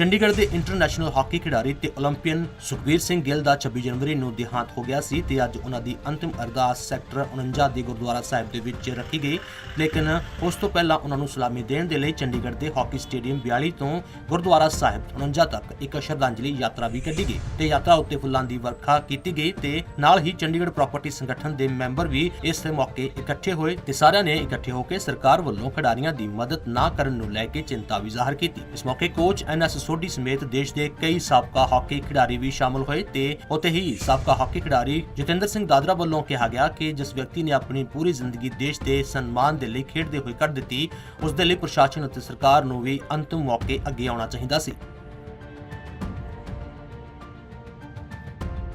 ਚੰਡੀਗੜ੍ਹ ਦੇ international hockey ਖਿਡਾਰੀ ਤੇ 올림픽ੀਅਨ ਸੁਖਬੀਰ ਸਿੰਘ ਗਿੱਲ ਦਾ 26 ਜਨਵਰੀ ਨੂੰ ਦੇਹਾਂਤ ਹੋ ਗਿਆ ਸੀ ਤੇ ਅੱਜ ਉਹਨਾਂ ਦੀ ਅੰਤਿਮ ਅਰਦਾਸ ਸੈਕਟਰ 49 ਦੇ ਗੁਰਦੁਆਰਾ ਸਾਹਿਬ ਦੇ ਵਿੱਚ ਰੱਖੀ ਗਈ। ਲੇਕਿਨ ਉਸ ਤੋਂ ਪਹਿਲਾਂ ਉਹਨਾਂ ਨੂੰ ਸਲਾਮੀ ਦੇਣ ਦੇ ਲਈ ਚੰਡੀਗੜ੍ਹ ਦੇ ਹਾਕੀ ਸਟੇਡੀਅਮ 42 ਤੋਂ ਗੁਰਦੁਆਰਾ ਸਾਹਿਬ 49 ਤੱਕ ਇੱਕ ਸ਼ਰਧਾਂਜਲੀ ਯਾਤਰਾ ਵੀ ਕੱਢੀ ਗਈ ਤੇ ਯਾਤਰਾ ਉੱਤੇ ਫੁੱਲਾਂ ਦੀ ਵਰਖਾ ਕੀਤੀ ਗਈ ਤੇ ਨਾਲ ਹੀ ਚੰਡੀਗੜ੍ਹ ਪ੍ਰਾਪਰਟੀ ਸੰਗਠਨ ਦੇ ਮੈਂਬਰ ਵੀ ਇਸ ਮੌਕੇ ਇਕੱਠੇ ਹੋਏ ਤੇ ਸਾਰਿਆਂ ਨੇ ਇਕੱਠੇ ਹੋ ਕੇ ਸਰਕਾਰ ਵੱਲੋਂ ਖਿਡਾਰੀਆਂ ਦੀ ਮਦਦ ਨਾ ਕਰਨ ਨੂੰ ਲੈ ਕੇ ਚਿੰਤਾ ਵੀ ਜ਼ਾਹਰ ਕੀਤੀ। ਇਸ ਮੌਕੇ ਕੋਚ ਐਨਐਸ ਸੋਢੀ ਸਮੇਤ ਦੇਸ਼ ਦੇ ਕਈ ਸਾਬਕਾ ਹਾਕੀ ਖਿਡਾਰੀ ਵੀ ਸ਼ਾਮਲ ਹੋਏ ਤੇ ਉੱਥੇ ਹੀ ਸਾਬਕਾ ਹਾਕੀ ਖਿਡਾਰੀ ਜਤਿੰਦਰ ਸਿੰਘ ਦਾਦਰਾ ਵੱਲੋਂ ਕਿਹਾ ਗਿਆ ਕਿ ਜਿਸ ਵਿਅਕਤੀ ਨੇ ਆਪਣੀ ਪੂਰੀ ਜ਼ਿੰਦਗੀ ਦੇਸ਼ ਦੇ ਸਨਮਾਨ ਦੇ ਲਈ ਖੇਡਦੇ ਹੋਏ ਕੱਢ ਦਿੱਤੀ, ਉਸ ਦੇ ਲਈ ਪ੍ਰਸ਼ਾਸਨ ਅਤੇ ਸਰਕਾਰ ਨੂੰ ਵੀ ਅੰਤਿਮ ਮੌਕੇ ਅੱਗੇ ਆਉਣਾ ਚਾਹੀਦਾ ਸੀ।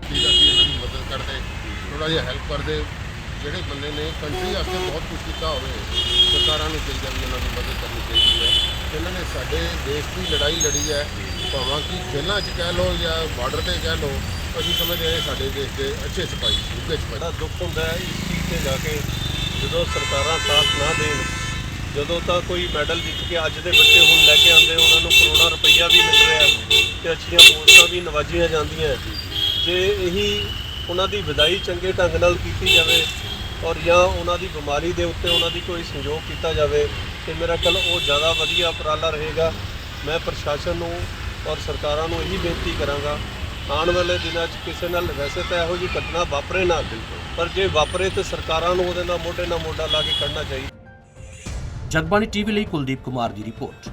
ਠੀਕ ਆ ਅਸੀਂ ਇਹਨਾਂ ਦੀ ਮਦਦ ਕਰਦੇ ਥੋੜਾ ਜਿਹਾ ਹੈਲਪ ਕਰਦੇ। ਜਿਹੜੇ ਬੰਦੇ ਨੇ ਕੰਟਰੀ ਵਾਸਤੇ ਬਹੁਤ ਕੁਝ ਕੀਤਾ ਹੋਵੇ, ਸਰਕਾਰਾਂ ਨੂੰ ਚਾਹੀਦਾ ਵੀ ਉਹਨਾਂ ਦੀ ਮਦਦ ਕਰਨੀ ਚਾਹੀਦੀ ਹੈ। ਇਹਨਾਂ ਨੇ ਸਾਡੇ ਦੇਸ਼ ਦੀ ਲੜਾਈ ਲੜੀ ਹੈ, ਭਾਵੇਂ ਕਿ ਜੇਲ੍ਹਾਂ 'ਚ ਕਹਿ ਲਓ ਜਾਂ ਬਾਰਡਰ ਤੇ ਕਹਿ ਲਓ, ਅਸੀਂ ਸਮਝਦੇ ਹਾਂ ਸਾਡੇ ਦੇਸ਼ ਦੇ ਅੱਛੇ ਸਿਪਾਹੀ ਸੀ ਸਿਪਾਹੀ। ਬੜਾ ਦੁੱਖ ਹੁੰਦਾ ਹੈ ਇਸ ਚੀਜ਼ ਤੇ ਜਾ ਕੇ, ਜਦੋਂ ਸਰਕਾਰਾਂ ਸਾਥ ਨਾ ਦੇਣ, ਜਦੋਂ ਤਾਂ ਕੋਈ ਮੈਡਲ ਜਿੱਤ ਕੇ ਅੱਜ ਦੇ ਬੱਚੇ ਹੁਣ ਲੈ ਕੇ ਆਉਂਦੇ, ਉਹਨਾਂ ਨੂੰ ਕਰੋੜਾਂ ਰੁਪਈਆ ਵੀ ਮਿਲ ਰਿਹਾ ਤੇ ਅੱਛੀਆਂ ਪੋਸਟਾਂ ਵੀ ਨਵਾਜੀਆਂ ਜਾਂਦੀਆਂ ਜੇ ਇਹੀ ਉਹਨਾਂ ਦੀ ਵਿਦਾਈ ਚੰਗੇ ਢੰਗ ਨਾਲ ਕੀਤੀ ਜਾਵੇ ਔਰ ਜਾਂ ਉਹਨਾਂ ਦੀ ਬਿਮਾਰੀ ਦੇ ਉੱਤੇ ਉਹਨਾਂ ਦੀ ਕੋਈ ਸੰਯੋਗ ਕੀਤਾ ਜਾਵੇ ਤੇ ਮੇਰਾ ਖਿਆਲ ਉਹ ਜ਼ਿਆਦਾ ਵਧੀਆ ਉਪਰਾਲਾ ਰਹੇਗਾ। ਮੈਂ ਪ੍ਰਸ਼ਾਸਨ ਨੂੰ ਔਰ ਸਰਕਾਰਾਂ ਨੂੰ ਇਹੀ ਬੇਨਤੀ ਕਰਾਂਗਾ, ਆਉਣ ਵਾਲੇ ਦਿਨਾਂ 'ਚ ਕਿਸੇ ਨਾਲ ਵੈਸੇ ਤਾਂ ਇਹੋ ਜਿਹੀ ਘਟਨਾ ਵਾਪਰੇ ਨਾ ਪਰ ਜੇ ਵਾਪਰੇ ਤੇ ਸਰਕਾਰਾਂ ਨੂੰ ਉਹਦੇ ਨਾਲ ਮੋਢੇ ਨਾਲ ਮੋਢਾ ਲਾ ਕੇ ਖੜਨਾ ਚਾਹੀਦਾ। ਜਗਬਾਣੀ ਟੀਵੀ ਲਈ ਕੁਲਦੀਪ ਕੁਮਾਰ ਦੀ ਰਿਪੋਰਟ।